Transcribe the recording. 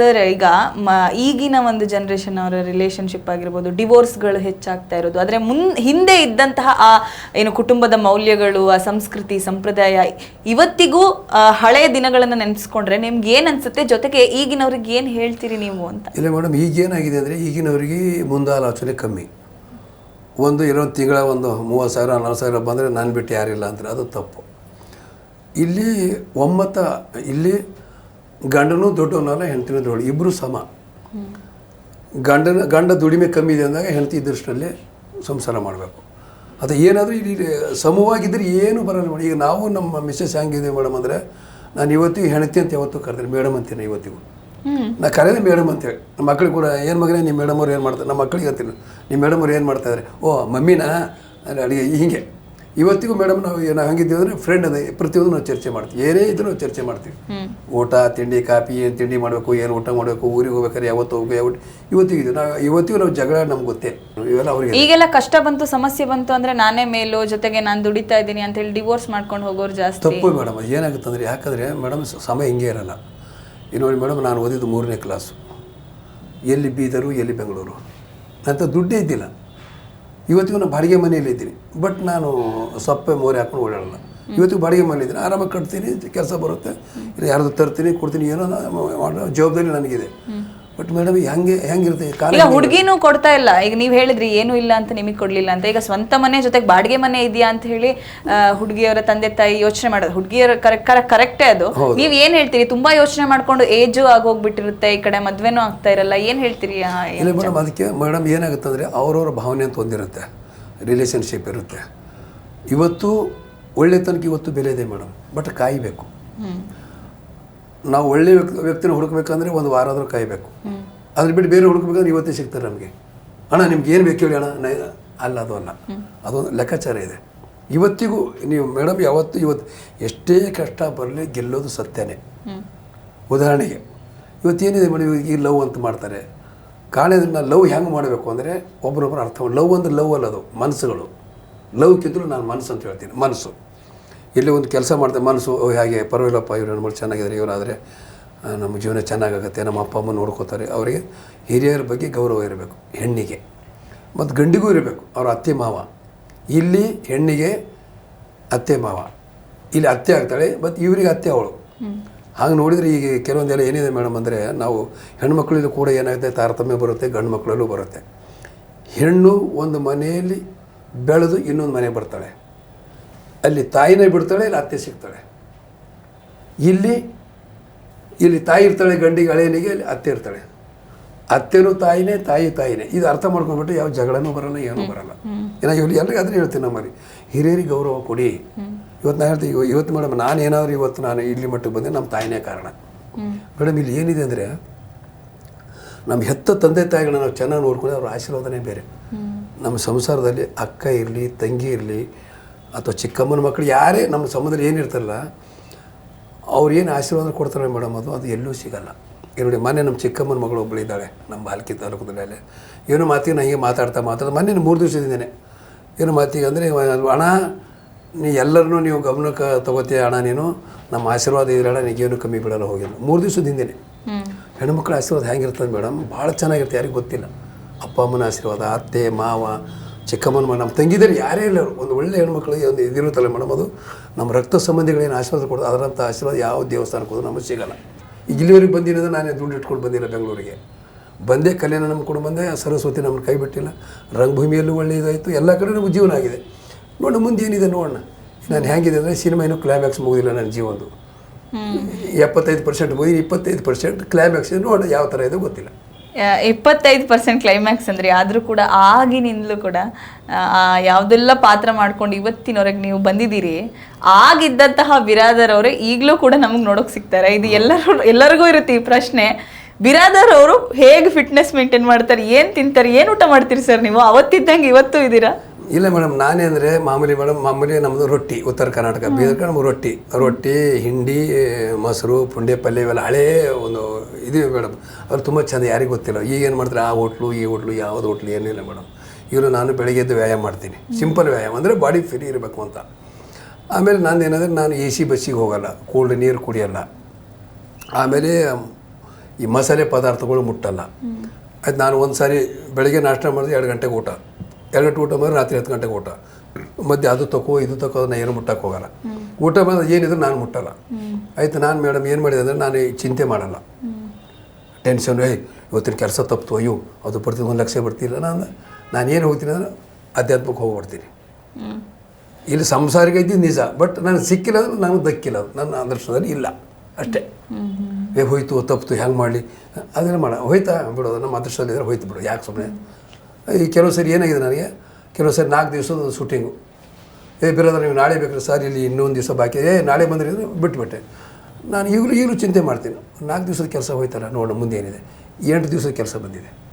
Sir, ಈಗ ಮ, ಈಗಿನ ಒಂದು ಜನರೇಷನ್ ಅವರ ರಿಲೇಶನ್ಶಿಪ್ ಆಗಿರ್ಬೋದು ಡಿವೋರ್ಸ್ಗಳು ಹೆಚ್ಚಾಗ್ತಾ ಇರೋದು. ಆದರೆ ಮುನ್, ಹಿಂದೆ ಇದ್ದಂತಹ ಆ, ಏನು ಕುಟುಂಬದ ಮೌಲ್ಯಗಳು, ಆ ಸಂಸ್ಕೃತಿ, ಸಂಪ್ರದಾಯ, ಇವತ್ತಿಗೂ ಹಳೆಯ ದಿನಗಳನ್ನು ನೆನೆಸ್ಕೊಂಡ್ರೆ ನಿಮ್ಗೆ ಏನು ಅನಿಸುತ್ತೆ? ಜೊತೆಗೆ ಈಗಿನವ್ರಿಗೆ ಏನು ಹೇಳ್ತೀರಿ ನೀವು ಅಂತ? ಇಲ್ಲ ಮೇಡಮ್ ಈಗೇನಾಗಿದೆ ಅಂದರೆ ಈಗಿನವರಿಗೆ ಮುಂದಾಲೋಚನೆ ಕಮ್ಮಿ. ಒಂದು ಇರೋ ತಿಂಗಳ, ಒಂದು ಮೂವತ್ತು ಸಾವಿರ ನಲ್ವತ್ತು ಸಾವಿರ ಬಂದರೆ ನಾನು ಬಿಟ್ಟು ಯಾರಿಲ್ಲ ಅಂದರೆ ಅದು ತಪ್ಪು. ಇಲ್ಲಿ ಒಮ್ಮತ ಇಲ್ಲಿ ಗಂಡನೂ ದೊಡ್ಡವನಲ್ಲ ಹೆಂಡತಿನೂ ದೊಡ್ಡ ಇಬ್ಬರು ಸಮ. ಗಂಡನ ಗಂಡ ದುಡಿಮೆ ಕಮ್ಮಿ ಇದೆ ಅಂದಾಗ ಹೆಂಡತಿ ಇದ್ದಷ್ಟರಲ್ಲಿ ಸಂಸಾರ ಮಾಡಬೇಕು. ಅದು ಏನಾದರೂ ಇಲ್ಲಿ ಸಮವಾಗಿದ್ದರೆ ಏನು ಬರಲ್ಲ ಮೇಡಮ್. ಈಗ ನಾವು ನಮ್ಮ ಮಿಸ್ಸಸ್ ಹೆಂಗಿದ್ದೀವಿ ಮೇಡಮ್ ಅಂದರೆ ನಾನು ಇವತ್ತಿಗೂ ಹೆಣತಿ ಅಂತ ಯಾವತ್ತೂ ಕರೆದ್ರೆ ಮೇಡಮ್ ಅಂತೀನಿ ಇವತ್ತಿಗೂ. ನಾ ಕರೆಯೋದೇ ಮೇಡಮ್ ಅಂತೇಳಿ ನಮ್ಮ ಮಕ್ಳಿಗೆ ಕೂಡ ಏನು ಮಗನೇ ನಿಮ್ಮ ಮೇಡಮ್ ಅವ್ರು ಏನು ಮಾಡ್ತಾರೆ? ನಮ್ಮ ಮಕ್ಕಳಿಗೆ ಅಂತೀನಿ ನಿಮ್ಮ ಮೇಡಮ್ ಅವ್ರು ಏನು ಮಾಡ್ತಾಯಿದ್ದಾರೆ ಓ ಮಮ್ಮಿನ? ಅಲ್ಲಿ ಅಡುಗೆ ಹೀಗೆ. ಇವತ್ತಿಗೂ ಮೇಡಮ್ ನಾವು ಏನೋ ಹಂಗಿದ್ದೀವಿ ಅಂದರೆ ಫ್ರೆಂಡ್ ಅದೇ ಪ್ರತಿಯೊಂದು ನಾವು ಚರ್ಚೆ ಮಾಡ್ತೀವಿ. ಏನೇ ಇದ್ರೂ ನಾವು ಚರ್ಚೆ ಮಾಡ್ತೀವಿ. ಊಟ ತಿಂಡಿ ಕಾಫಿ ಏನು ತಿಂಡಿ ಮಾಡಬೇಕು ಏನು ಊಟ ಮಾಡಬೇಕು ಊರಿಗೆ ಹೋಗ್ಬೇಕಾದ್ರೆ ಯಾವತ್ತು ಹೋಗ್ಬೇಕು ಯಾವತ್ತು ಇವತ್ತಿಗೂ ಇದು ನಾವು ಇವತ್ತಿಗೂ ನಾವು ಜಗಳ ನಮ್ಗೆ ಗೊತ್ತೇ. ಇವೆಲ್ಲ ಅವ್ರಿಗೆ ಈಗೆಲ್ಲ ಕಷ್ಟ ಬಂತು ಸಮಸ್ಯೆ ಬಂತು ಅಂದರೆ ನಾನೇ ಮೇಲು ಜೊತೆಗೆ ನಾನು ದುಡಿತಾ ಇದ್ದೀನಿ ಅಂತ ಹೇಳಿ ಡಿವೋರ್ಸ್ ಮಾಡ್ಕೊಂಡು ಹೋಗೋರು ಜಾಸ್ತಿ. ತಪ್ಪು ಮೇಡಮ್ ಏನಾಗುತ್ತೆ ಅಂದರೆ ಯಾಕಂದರೆ ಮೇಡಮ್ ಸಮಯ ಹಿಂಗೆ ಇರಲ್ಲ. ಇನ್ನು ನೋಡಿ ಮೇಡಮ್ ನಾನು ಓದಿದ್ದು ಮೂರನೇ ಕ್ಲಾಸು ಎಲ್ಲಿ ಬೀದರು ಎಲ್ಲಿ ಬೆಂಗಳೂರು. ಅಂತ ದುಡ್ಡೇ ಇದ್ದಿಲ್ಲ. ಇವತ್ತಿಗೂ ನಾನು ಬಾಡಿಗೆ ಮನೆಯಲ್ಲಿ ಇದ್ದೀನಿ. ಬಟ್ ನಾನು ಸೊಪ್ಪೆ ಮೋರೆ ಹಾಕೊಂಡು ಓಡಾಡಲ್ಲ. ಇವತ್ತಿಗೂ ಬಾಡಿಗೆ ಮನೆಯಲ್ಲಿದ್ದೀನಿ ಇದ್ದೀನಿ. ಆರಾಮಾಗಿ ಕಟ್ತೀನಿ, ಕೆಲಸ ಬರುತ್ತೆ. ಇಲ್ಲ ಯಾರ್ದು ತರ್ತೀನಿ, ಕೊಡ್ತೀನಿ, ಏನೋ ಜವಾಬ್ದಾರಿ ನನಗಿದೆ. ಬಟ್ ಮೇಡಮ್ ಹೆಂಗೆ ಹೆಂಗಿರುತ್ತೆ? ಕಾಲ ಈಗ ಹುಡುಗಿನೂ ಕೊಡ್ತಾ ಇಲ್ಲ. ಈಗ ನೀವು ಹೇಳಿದ್ರಿ ಏನು ಇಲ್ಲ ಅಂತ ನಿಮಗೆ ಕೊಡ್ಲಿಲ್ಲ ಅಂತ. ಈಗ ಸ್ವಂತ ಮನೆ ಜೊತೆಗೆ ಬಾಡಿಗೆ ಮನೆ ಇದೆಯಾ ಅಂತ ಹೇಳಿ ಹುಡುಗಿಯವರ ತಂದೆ ತಾಯಿ ಯೋಚನೆ ಮಾಡೋದು. ಹುಡುಗಿಯರ ಕರೆಕ್ಟೇ ಅದು. ನೀವು ಏನು ಹೇಳ್ತೀರಿ? ತುಂಬಾ ಯೋಚನೆ ಮಾಡ್ಕೊಂಡು ಏಜು ಆಗೋಗ್ಬಿಟ್ಟಿರುತ್ತೆ ಈ ಕಡೆ ಮದ್ವೆನೂ ಆಗ್ತಾ ಇರಲ್ಲ. ಏನ್ ಹೇಳ್ತೀರಿ ಆ, ಏನ್- ಇಲ್ಲ ಮೇಡಮ್ ಅದಕ್ಕೆ ಮೇಡಮ್ ಏನಾಗುತ್ತೆ ಅಂದರೆ ಅವ್ರವ್ರ ಭಾವನೆ ಅಂತ ಒಂದಿರುತ್ತೆ. ರಿಲೇಷನ್ಶಿಪ್ ಇರುತ್ತೆ. ಇವತ್ತು ಒಳ್ಳೆತನಕ್ಕೆ ಇವತ್ತು ಬೆಲೆ ಇದೆ ಮೇಡಮ್ ಬಟ್ ಕಾಯಬೇಕು. ಹ್ಮ್. ನಾವು ಒಳ್ಳೆ ವ್ಯಕ್ತಿ ವ್ಯಕ್ತಿನ ಹುಡುಕ್ಬೇಕಂದ್ರೆ ಒಂದು ವಾರ ಆದರೂ ಕಾಯಬೇಕು. ಅದ್ರ ಬಿಟ್ಟು ಬೇರೆ ಹುಡುಕ್ಬೇಕಂದ್ರೆ ಇವತ್ತೇ ಸಿಗ್ತಾರೆ ನಮಗೆ. ಅಣ್ಣ, ನಿಮ್ಗೆ ಏನು ಬೇಕು ಹೇಳಿ ಅಣ್ಣ? ಅಲ್ಲ, ಅದು ಅಲ್ಲ. ಅದೊಂದು ಲೆಕ್ಕಾಚಾರ ಇದೆ. ಇವತ್ತಿಗೂ ನೀವು ಮೇಡಮ್ ಯಾವತ್ತು ಇವತ್ತು ಎಷ್ಟೇ ಕಷ್ಟ ಬರಲಿ ಗೆಲ್ಲೋದು ಸತ್ಯನೇ. ಉದಾಹರಣೆಗೆ, ಇವತ್ತೇನಿದೆ ಮೇಡಮ್ ಈ ಲವ್ ಅಂತ ಮಾಡ್ತಾರೆ. ಕಾರಣದಿಂದ ಲವ್ ಹೆಂಗೆ ಮಾಡಬೇಕು ಅಂದರೆ ಒಬ್ಬರೊಬ್ಬರು ಅರ್ಥ ಲವ್ ಅಂದ್ರೆ ಲವ್ ಅಲ್ಲ ಅದು, ಮನಸ್ಸುಗಳು. ಕಿದ್ರು ನಾನು ಮನಸ್ಸು ಅಂತ ಹೇಳ್ತೀನಿ, ಮನಸ್ಸು. ಇಲ್ಲಿ ಒಂದು ಕೆಲಸ ಮಾಡ್ತಾರೆ ಮನಸ್ಸು ಹೇಗೆ ಪರವಾಗಿಲ್ಲಪ್ಪ ಇವ್ರು ನಮ್ಮ ಚೆನ್ನಾಗಿದ್ದಾರೆ ಇವರಾದರೆ ನಮ್ಮ ಜೀವನ ಚೆನ್ನಾಗಾಗುತ್ತೆ ನಮ್ಮ ಅಪ್ಪ ಅಮ್ಮ ನೋಡ್ಕೋತಾರೆ. ಅವರಿಗೆ ಹಿರಿಯರ ಬಗ್ಗೆ ಗೌರವ ಇರಬೇಕು ಹೆಣ್ಣಿಗೆ. ಮತ್ತು ಗಂಡಿಗೂ ಇರಬೇಕು ಅವರ ಅತ್ತೆ ಮಾವ. ಇಲ್ಲಿ ಹೆಣ್ಣಿಗೆ ಅತ್ತೆ ಮಾವ. ಇಲ್ಲಿ ಅತ್ತೆ ಆಗ್ತಾಳೆ ಮತ್ತು ಇವರಿಗೆ ಅತ್ತೆ ಅವಳು. ಹಾಗೆ ನೋಡಿದರೆ ಈಗ ಕೆಲವೊಂದೆಲ್ಲ ಏನಿದೆ ಮೇಡಮ್ ಅಂದರೆ ನಾವು ಹೆಣ್ಮಕ್ಳಲ್ಲೂ ಕೂಡ ಏನಾಗುತ್ತೆ ತಾರತಮ್ಯ ಬರುತ್ತೆ ಗಂಡು ಮಕ್ಕಳಲ್ಲೂ ಬರುತ್ತೆ. ಹೆಣ್ಣು ಒಂದು ಮನೆಯಲ್ಲಿ ಬೆಳೆದು ಇನ್ನೊಂದು ಮನೆ ಬರ್ತಾಳೆ. ಅಲ್ಲಿ ತಾಯಿನೇ ಬಿಡ್ತಾಳೆ ಇಲ್ಲಿ ಅತ್ತೆ ಸಿಗ್ತಾಳೆ. ಇಲ್ಲಿ ಇಲ್ಲಿ ತಾಯಿ ಇರ್ತಾಳೆ ಗಂಡಿಗೆ ಹಳೆಯನಿಗೆ ಇಲ್ಲಿ ಅತ್ತೆ ಇರ್ತಾಳೆ. ಅತ್ತೆನೂ ತಾಯಿನೇ ತಾಯಿ ತಾಯಿನೇ. ಇದು ಅರ್ಥ ಮಾಡ್ಕೊಂಡ್ಬಿಟ್ಟು ಯಾವ ಜಗಳನೂ ಬರಲ್ಲ ಏನೂ ಬರಲ್ಲ. ಏನೋ ಇವ್ರು ಎಲ್ರಿಗೂ ಅದನ್ನೇ ಹೇಳ್ತೀನಿ ನಮ್ಮಲ್ಲಿ ಹಿರಿಯರಿಗೆ ಗೌರವ ಕೊಡಿ. ಇವತ್ತು ನಾನು ಹೇಳ್ತೀನಿ ಇವ- ಇವತ್ತು ಮೇಡಮ್ ನಾನು ಏನಾದರೂ ಇವತ್ತು ನಾನು ಇಲ್ಲಿ ಮಟ್ಟಕ್ಕೆ ಬಂದೆ ನಮ್ಮ ತಾಯಿನೇ ಕಾರಣ. ಮೇಡಮ್ ಇಲ್ಲಿ ಏನಿದೆ ಅಂದರೆ ನಮ್ಮ ಹೆತ್ತ ತಂದೆ ತಾಯಿಗಳನ್ನ ನಾವು ಚೆನ್ನಾಗಿ ನೋಡ್ಕೊಂಡ್ರೆ ಅವ್ರ ಆಶೀರ್ವಾದನೇ ಬೇರೆ. ನಮ್ಮ ಸಂಸಾರದಲ್ಲಿ ಅಕ್ಕ ಇರಲಿ ತಂಗಿ ಇರಲಿ ಅಥವಾ ಚಿಕ್ಕಮ್ಮನ ಮಕ್ಕಳು ಯಾರೇ ನಮ್ಮ ಸಂಬಂಧದಲ್ಲಿ ಏನಿರ್ತಾರಲ್ಲ ಅವ್ರು ಏನು ಆಶೀರ್ವಾದ ಕೊಡ್ತಾರೆ ಮೇಡಮ್ ಅದು ಅದು ಎಲ್ಲೂ ಸಿಗಲ್ಲ. ನೋಡಿ ಮೊನ್ನೆ ನಮ್ಮ ಚಿಕ್ಕಮ್ಮನ ಮಗಳು ಒಬ್ಬಳು ಇದ್ದಾಳೆ ನಮ್ಮ ಬಾಲ್ಕಿ ತಾಲೂಕಿನಲ್ಲಿ ಏನೋ ಮಾತಿಗೆ ನಾನು ಹೀಗೆ ಮಾತಾಡ್ತಾ ಮಾತಾಡ್ತಾ ಮೊನ್ನೆ ಮೂರು ದಿವಸದಿಂದೇನೆ ಏನು ಮಾತಿಗೆ ಅಂದರೆ ಅಣ್ಣ ನೀ ಎಲ್ಲರನ್ನೂ ನೀವು ಗಮನಕ್ಕೆ ತಗೋತೀಯ ಅಣ್ಣ ನೀನು ನಮ್ಮ ಆಶೀರ್ವಾದ ಇದ್ರಣ್ಣ ನಿಗೇನು ಕಮ್ಮಿ ಬಿಡಲ್ಲ ಹೋಗಿಲ್ಲ. ಮೂರು ದಿವಸದಿಂದೇನೆ ಹೆಣ್ಮಕ್ಳ ಆಶೀರ್ವಾದ ಹೆಂಗಿರ್ತದೆ ಮೇಡಮ್? ಭಾಳ ಚೆನ್ನಾಗಿರುತ್ತೆ ಯಾರಿಗೂ ಗೊತ್ತಿಲ್ಲ. ಅಪ್ಪ ಅಮ್ಮನ ಆಶೀರ್ವಾದ ಅತ್ತೆ ಮಾವ ಚಿಕ್ಕಮ್ಮನ ಮಾಡಿ ನಮ್ಮ ತಂಗಿದಲ್ಲಿ ಯಾರೇ ಇಲ್ಲ ಒಂದು ಒಳ್ಳೆ ಹೆಣ್ಮಕ್ಳಿಗೆ ಒಂದು ಇದಿರುತ್ತಲ್ಲ ಮೇಡಮ್ ಅದು ನಮ್ಮ ರಕ್ತ ಸಂಬಂಧಿಗಳೇನು ಆಶೀರ್ವಾದ ಕೊಡೋದು ಅದರಂಥ ಆಶೀರ್ವಾದ ಯಾವ ದೇವಸ್ಥಾನಕ್ಕೆ ಹೋದ್ರು ನಮಗೆ ಸಿಗಲ್ಲ. ಇಲ್ಲಿವರೆಗೆ ಬಂದಿರೋದು ನಾನೇ ದುಡ್ಡು ಇಟ್ಕೊಂಡು ಬಂದಿಲ್ಲ ಬೆಂಗಳೂರಿಗೆ. ಬಂದೆ ಕಲ್ಯಾಣ ನಮ್ಮ ಕೂಡ ಬಂದೆ ಸರಸ್ವತಿ ನಮ್ಮನ್ನು ಕೈ ಬಿಟ್ಟಿಲ್ಲ. ರಂಗಭೂಮಿಯಲ್ಲೂ ಒಳ್ಳೆಯದಾಯಿತು ಎಲ್ಲ ಕಡೆ ನಮಗೆ ಜೀವನ ಆಗಿದೆ. ನೋಡೋಣ ಮುಂದೆ ಏನಿದೆ ನೋಡೋಣ. ನಾನು ಹೇಗಿದೆ ಅಂದರೆ ಸಿನಿಮಾ ಏನು ಕ್ಲೈಮ್ಯಾಕ್ಸ್ ಮುಗಿದಿಲ್ಲ ನನ್ನ ಜೀವನದು ಎಪ್ಪತ್ತೈದು ಪರ್ಸೆಂಟ್ ಮುಗಿದು ಇಪ್ಪತ್ತೈದು ಪರ್ಸೆಂಟ್ ಕ್ಲೈಮ್ಯಾಕ್ಸ್ ನೋಡೋಣ ಯಾವ ಥರ ಇದೆ ಗೊತ್ತಿಲ್ಲ. ಇಪ್ಪತ್ತೈದು ಪರ್ಸೆಂಟ್ ಕ್ಲೈಮ್ಯಾಕ್ಸ್ ಅಂದ್ರೆ ಆದರೂ ಕೂಡ ಆಗಿನಿಂದಲೂ ಕೂಡ ಯಾವುದೆಲ್ಲ ಪಾತ್ರ ಮಾಡ್ಕೊಂಡು ಇವತ್ತಿನವರೆಗೆ ನೀವು ಬಂದಿದ್ದೀರಿ, ಆಗಿದ್ದಂತಹ ಬಿರಾದರ್ ಅವರೇ ಈಗಲೂ ಕೂಡ ನಮಗೆ ನೋಡೋಕೆ ಸಿಗ್ತಾರೆ. ಇದು ಎಲ್ಲರೂ, ಎಲ್ಲರಿಗೂ ಇರುತ್ತೆ ಈ ಪ್ರಶ್ನೆ. ಬಿರಾದರ್ ಅವರು ಹೇಗೆ ಫಿಟ್ನೆಸ್ ಮೇಂಟೈನ್ ಮಾಡ್ತಾರೆ, ಏನು ತಿಂತಾರೆ, ಏನು ಊಟ ಮಾಡ್ತೀರಿ ಸರ್ ನೀವು? ಅವತ್ತಿದ್ದಂಗೆ ಇವತ್ತು ಇದ್ದೀರಾ? ಇಲ್ಲ ಮೇಡಮ್ ನಾನೇ ಅಂದರೆ ಮಾಮೂಲಿ ಮೇಡಮ್ ಮಾಮೂಲಿ ನಮ್ಮದು ರೊಟ್ಟಿ ಉತ್ತರ ಕರ್ನಾಟಕ ಬೀದರ್ಕ ನಮ್ಗೆ ರೊಟ್ಟಿ. ರೊಟ್ಟಿ ಹಿಂಡಿ ಮೊಸರು ಪುಂಡೆ ಪಲ್ಯ ಇವೆಲ್ಲ ಹಳೇ ಒಂದು ಇದು ಮೇಡಮ್. ಅವ್ರು ತುಂಬ ಚೆಂದ ಯಾರಿಗೂ ಗೊತ್ತಿಲ್ಲ. ಈಗ ಏನು ಮಾಡ್ತಾರೆ ಆ ಹೋಟ್ಲು ಈ ಹೋಟ್ಲು ಯಾವ್ದು ಹೋಟ್ಲು ಏನಿಲ್ಲ ಮೇಡಮ್. ಇವರು ನಾನು ಬೆಳಗ್ಗೆ ಎದ್ದು ವ್ಯಾಯಾಮ ಮಾಡ್ತೀನಿ. ಸಿಂಪಲ್ ವ್ಯಾಯಾಮ ಅಂದರೆ ಬಾಡಿ ಫ್ರೀ ಇರಬೇಕು ಅಂತ. ಆಮೇಲೆ ನಾನು ಏನಂದರೆ ನಾನು ಎ ಸಿ ಬಸ್ಸಿಗೆ ಹೋಗಲ್ಲ. ಕೋಲ್ಡ್ ನೀರು ಕುಡಿಯಲ್ಲ. ಆಮೇಲೆ ಈ ಮಸಾಲೆ ಪದಾರ್ಥಗಳು ಮುಟ್ಟಲ್ಲ. ಆಯ್ತು ನಾನು ಒಂದು ಸಾರಿ ಬೆಳಗ್ಗೆ ನಾಷ್ಟ ಮಾಡಿದ್ರೆ ಎರಡು ಗಂಟೆಗೆ ಊಟ. ಎರಡು ಊಟ ಮಾಡಿ ರಾತ್ರಿ ಹತ್ತು ಗಂಟೆಗೆ ಊಟ. ಮಧ್ಯೆ ಅದು ತಗೋ ಇದು ತಗೋ ಅದನ್ನ ಏನು ಮುಟ್ಟಕ್ಕೆ ಹೋಗಲ್ಲ. ಊಟ ಮಾಡಿದ್ರೆ ಏನಿದ್ರು ನಾನು ಮುಟ್ಟಲ್ಲ. ಆಯ್ತು ನಾನು ಮೇಡಮ್ ಏನು ಮಾಡಿದೆ ಅಂದರೆ ನಾನು ಚಿಂತೆ ಮಾಡಲ್ಲ. ಟೆನ್ಷನ್ ಏಯ್ ಇವತ್ತಿನ ಕೆಲಸ ತಪ್ಪಿತು ಅಯ್ಯೋ ಅದು ಬರ್ತೀನಿ ಒಂದು ಲಕ್ಷ ಬರ್ತಿಲ್ಲ. ನಾನು ನಾನು ಏನು ಹೋಗ್ತೀನಿ ಅಂದರೆ ಆಧ್ಯಾತ್ಮಕ್ಕೆ ಹೋಗ್ಬಿಡ್ತೀನಿ ಇಲ್ಲಿ ಸಂಸಾರಿಗೆ ಇದ್ದಿದ್ದು ನಿಜ ಬಟ್ ನಾನು ಸಿಕ್ಕಿಲ್ಲ ಅಂದ್ರೆ ನನಗೆ ದಕ್ಕಿಲ್ಲ ನನ್ನ ಅದೃಷ್ಟದಲ್ಲಿ ಇಲ್ಲ ಅಷ್ಟೇ. ಏ ಹೋಯ್ತು ತಪ್ಪಿತು ಹೆಂಗೆ ಮಾಡಲಿ? ಅದನ್ನು ಮಾಡ ಹೋಯ್ತಾ ಬಿಡೋದು ನಮ್ಮ ಅದೃಷ್ಟದಲ್ಲಿದ್ದರೆ ಹೋಯ್ತು ಬಿಡು ಯಾಕೆ ಸುಮ್ಮನೆ ಈ ಕೆಲವು ಸರಿ ಏನಾಗಿದೆ ನನಗೆ? ಕೆಲವು ಸರಿ ನಾಲ್ಕು ದಿವಸದ ಶೂಟಿಂಗು ಏ, ಬಿರೋದ್ರೆ, ನೀವು ನಾಳೆ ಬೇಕಾದ್ರೆ ಸರ್, ಇಲ್ಲಿ ಇನ್ನೊಂದು ದಿವಸ ಬಾಕಿ. ಏ, ನಾಳೆ ಬಂದರೆ ಬಿಟ್ಬಿಟ್ಟೆ. ನಾನು ಈಗಲೂ ಈಗಲೂ ಚಿಂತೆ ಮಾಡ್ತೀನಿ. ನಾಲ್ಕು ದಿವಸದ ಕೆಲಸ ಹೋಯ್ತಲ್ಲ, ನೋಡೋಣ, ಮುಂದೆ ಏನಿದೆ. ಎಂಟು ದಿವಸದ ಕೆಲಸ ಬಂದಿದೆ.